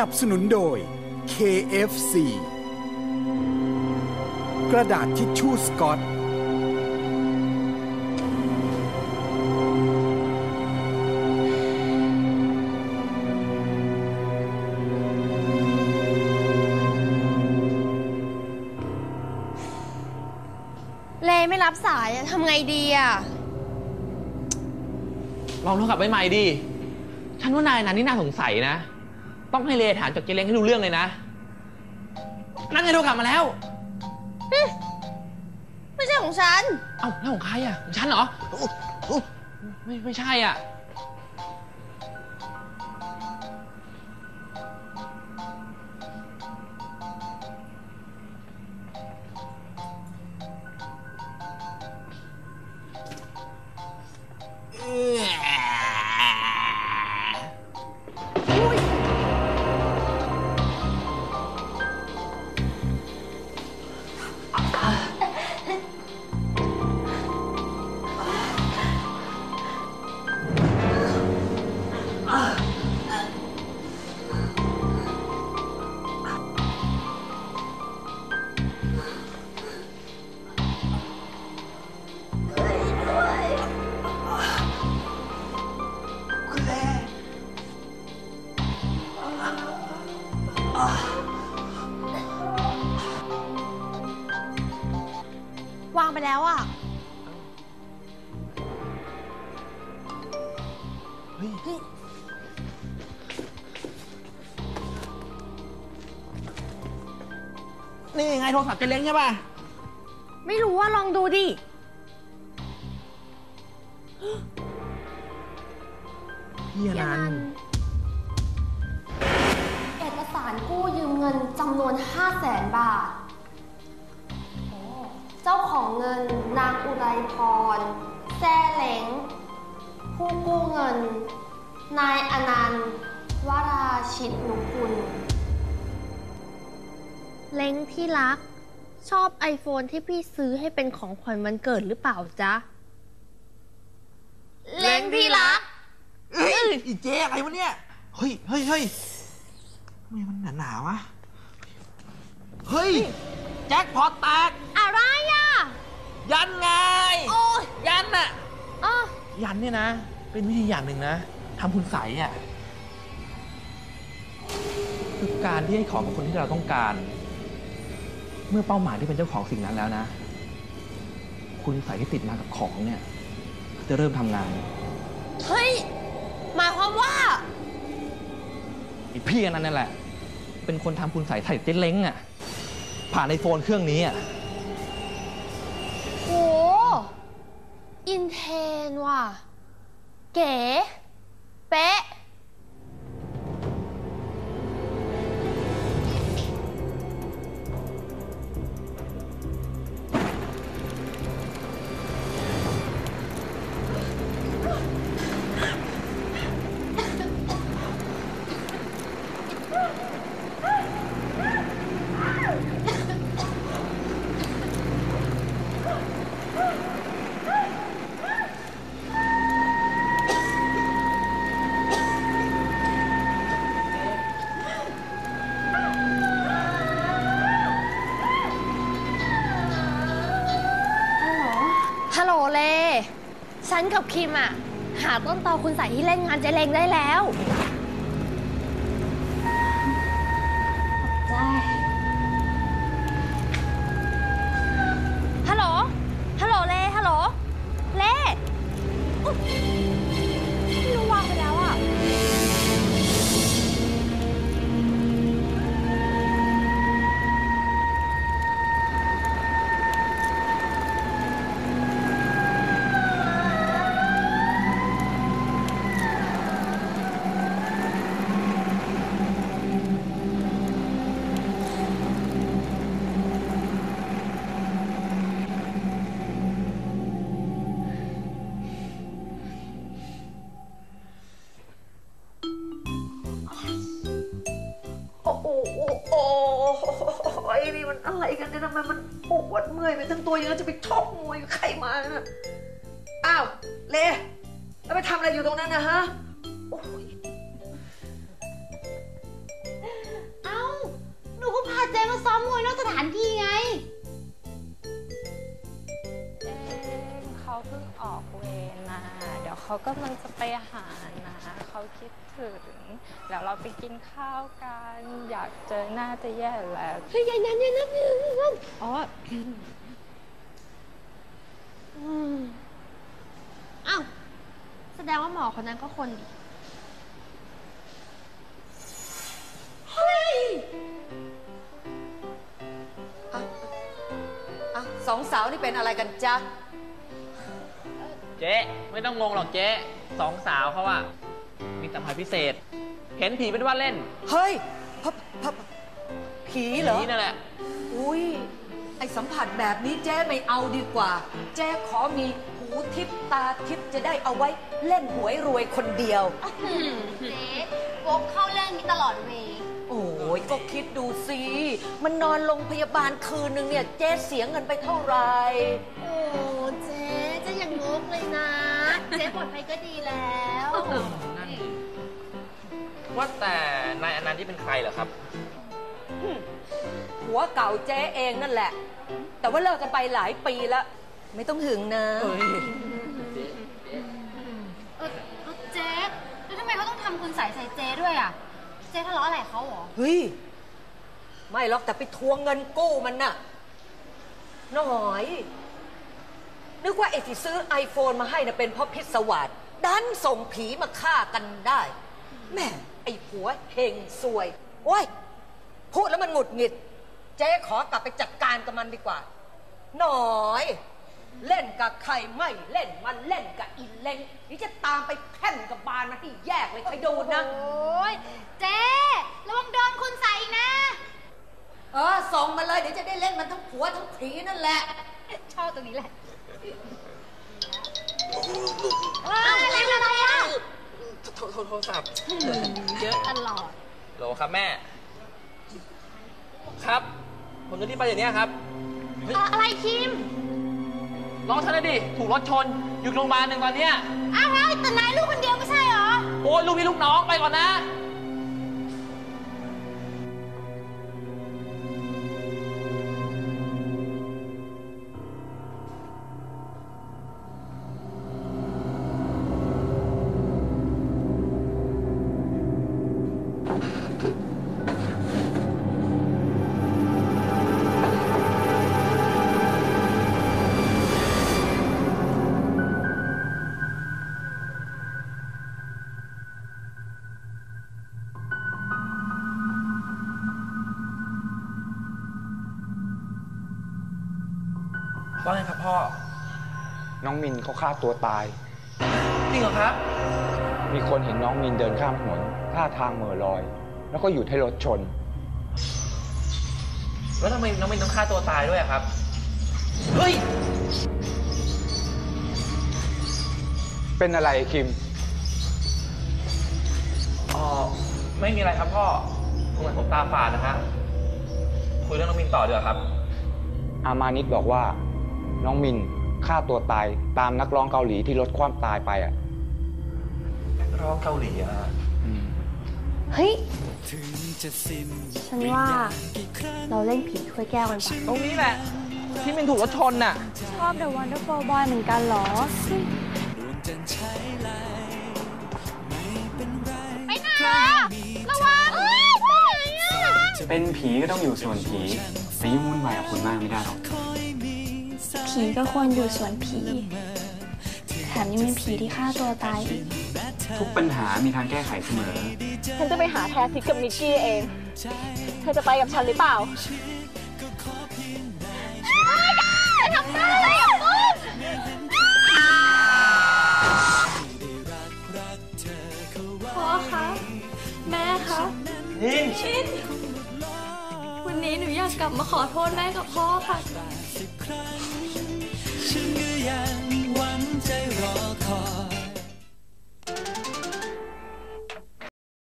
นับสนุนโดย KFC กระดาษทิชชู่สกอตเลไม่รับสายอะทำไงดีอะลองโทรกลับไปใหม่ดิ ฉันว่านายนั้นนี่น่าสงสัยนะ ต้องให้เลถามจากเจเล้งให้รู้เรื่องเลยนะ นั่นไงโทรกลับมาแล้ว ไม่ใช่ของฉัน เอ้าแล้วของใครอะของฉันเหรออุ๊ยอุ๊ยไม่ไม่ใช่อะ วางไปแล้วอะนี่ไงโทรศัพท์เจเล้งใช่ป่ะ ไม่รู้ว่าลองดูดิเฮียนันเอก สารกู้ยืมเงินจำนวน 5 0 0แสนบาท เจ้าของเงินนางอุไรพรแซ่เหลงผู้กู้เงิน นายอนันต์วราชิตนุกุล เล้งที่รัก ชอบไอโฟนที่พี่ซื้อให้เป็นของขวัญวันเกิดหรือเปล่าจ๊ะ เล้งที่รักเฮ้ยอีเจ๊อะไรวะเนี่ย เฮ้ยเฮ้ยเฮ้ยทำ ไมมันหนาหนาวะ เฮ้ย แจ็คพอตแตก อะไรอะ ยันไง โอ้ยยันน่ะ อะยันเนี่ยนะ เป็นวิธีอย่างหนึ่งนะทำคุณใสอะคือการที่ให้ของกับคนที่เราต้องการ เมื่อเป้าหมายที่เป็นเจ้าของสิ่งนั้นแล้วนะ คุณใสที่ติดมากับของเนี่ย จะเริ่มทำงานเฮ้ย หมายความว่า ไอีพี่อันนั้นนั่นแหละ เป็นคนทำคุณใสใส่เจ๊เล้งอะ ผ่านไอโฟนเครื่องนี้อะโหอินเทนว่ะ เก๋ เป๊ะ นกับคิมอะหาต้นตอคุณใส่ที่เล่นงานเจเลงได้แล้ว ได้ ไปทั้งตัวอย่างนั้นจะไปชกมวยใครมานะอ้าวเลแล้วไปทำอะไรอยู่ตรงนั้นนะฮะโอ้ยเอ้า หนูก็พาเจมาซ้อมมวยนอกสถานที่ไง เอ๊เขาเพิ่งออกเวรมา เดี๋ยวเขากำลังจะไปหานะ เขาคิดถึง แล้วเราไปกินข้าวกัน อยากเจอหน้าจะแย่แล้ว เฮ้ยยายนั่นยายนั่นยายนึ่นอ๋อ อ้าวแสดงว่าหมอคนนั้นก็คนดีเฮ้ยอะสองสาวนี่เป็นอะไรกันจ๊ะ เจ๊ไม่ต้องงงหรอกเจ๊สองสาวเขาอะมีสัมผัสพิเศษ เห็นผีเป็นว่าเล่นเฮ้ยพะพะผีเหรอ ผีนั่นแหละ อุ้ย ไอสัมผัสแบบนี้เจ๊ไม่เอาดีกว่า เจ๊ขอมีหูทิพตาทิพจะได้เอาไว้เล่นหวยรวยคนเดียว เจ๊วกเข้าเรื่องนี้ตลอดเวย์โอ้ยก็คิดดูสิ มันนอนโรงพยาบาลคืนหนึ่งเนี่ยเจ๊เสียเงินไปเท่าไหร่ โอ้เจ๊เจะอย่างงกเลยนะ เจ๊ปลอดภัยก็ดีแล้วนั่นดิว่าแต่นายอนันต์ที่เป็นใครเหรอครับ หัวเก่าเจ๊เองนั่นแหละ แต่ว่าเลิกกันไปหลายปีแล้วไม่ต้องหึงนะเฮ้ยเออเออเจ๊แล้วทำไมเขาต้องทำคุณใส่ใส่เจ๊ด้วยอะ เจ๊ทะเลาะอะไรเขาเหรอ เฮ้ย ไม่หรอกแต่ไปทวงเงินกู้มันน่ะหน่อย นึกว่าไอ้ที่ซื้อ iPhone มาให้น่ะเป็นเพราะพิศวาสดันส่งผีมาฆ่ากันได้แม่ไอ้ผัวเฮงซวย โอ้ย พูดแล้วมันหงุดหงิดเจ๊ขอกลับไปจัดการกับมันดีกว่า หน่อย เล่นกับใครไม่เล่นมันเล่นกับอีเล้งนี่จะตามไปแพ่นกับบานมันให้แยกเลยใครดูนะโอ้ยเจ๊ระวังโดนคุณใส่อีกนะ เออส่งมาเลยเดี๋ยวจะได้เล่นมันทั้งผัวทั้งผีนั่นแหละชอบตรงนี้แหละอะไรอะไรอะโทรโทรศัพท์เยอะตลอดโหลครับแม่ครับ ผมจะรีบไปอย่างนี้ยครับเฮ้ยอะไรคิม น้องฉันนะดิ ถูกรถชน อยู่โรงพยาบาลหนึ่งตอนเนี้ย อ้าวเฮ้ยแต่นายลูกคนเดียวไม่ใช่เหรอ โอ้ยลูกพี่ลูกน้องไปก่อนนะ ว่าไงครับพ่อ น้องมินเขาฆ่าตัวตาย จริงเหรอครับ มีคนเห็นน้องมินเดินข้ามถนนท่าทางเหม่อลอย แล้วก็หยุดให้รถชน แล้วทำไมน้องมินต้องฆ่าตัวตายด้วยอะครับ เฮ้ย เป็นอะไรคิม อ๋อ ไม่มีอะไรครับพ่อเหมือนผมตาฝาดนะฮะ คุยเรื่องน้องมินต่อดีกว่าครับ อามานิดบอกว่า น้องมินฆ่าตัวตายตามนักร้องเกาหลีที่รถคว่ำตายไปอะร้องเกาหลีอะอืมเฮ้ย ฉันว่าเราเล่นผีถ้วยแก้วกันปะตรงนี้แหละ ที่มินถูกรถชนน่ะ ชอบ The Wonderful Boy เหมือนกันเหรอ ไปไหนอะระวังเอ้ยไปไหนอะเป็นผีก็ต้องอยู่ส่วนผีไปยุ่งวุ่นวายกับคุณมากไม่ได้หรอก ผีก็ควรอยู่ส่วนผี แถมยังมีผีที่ฆ่าตัวตายอีก ทุกปัญหามีทางแก้ไขเสมอ ฉันจะไปหาแททิกกับนิกกี้เอง เธอจะไปกับฉันหรือเปล่าทำอะไรอะมึงพ่อคะ แม่คะมินวันนี้หนูอยากกลับมาขอโทษแม่กับพ่อค่ะ ฉั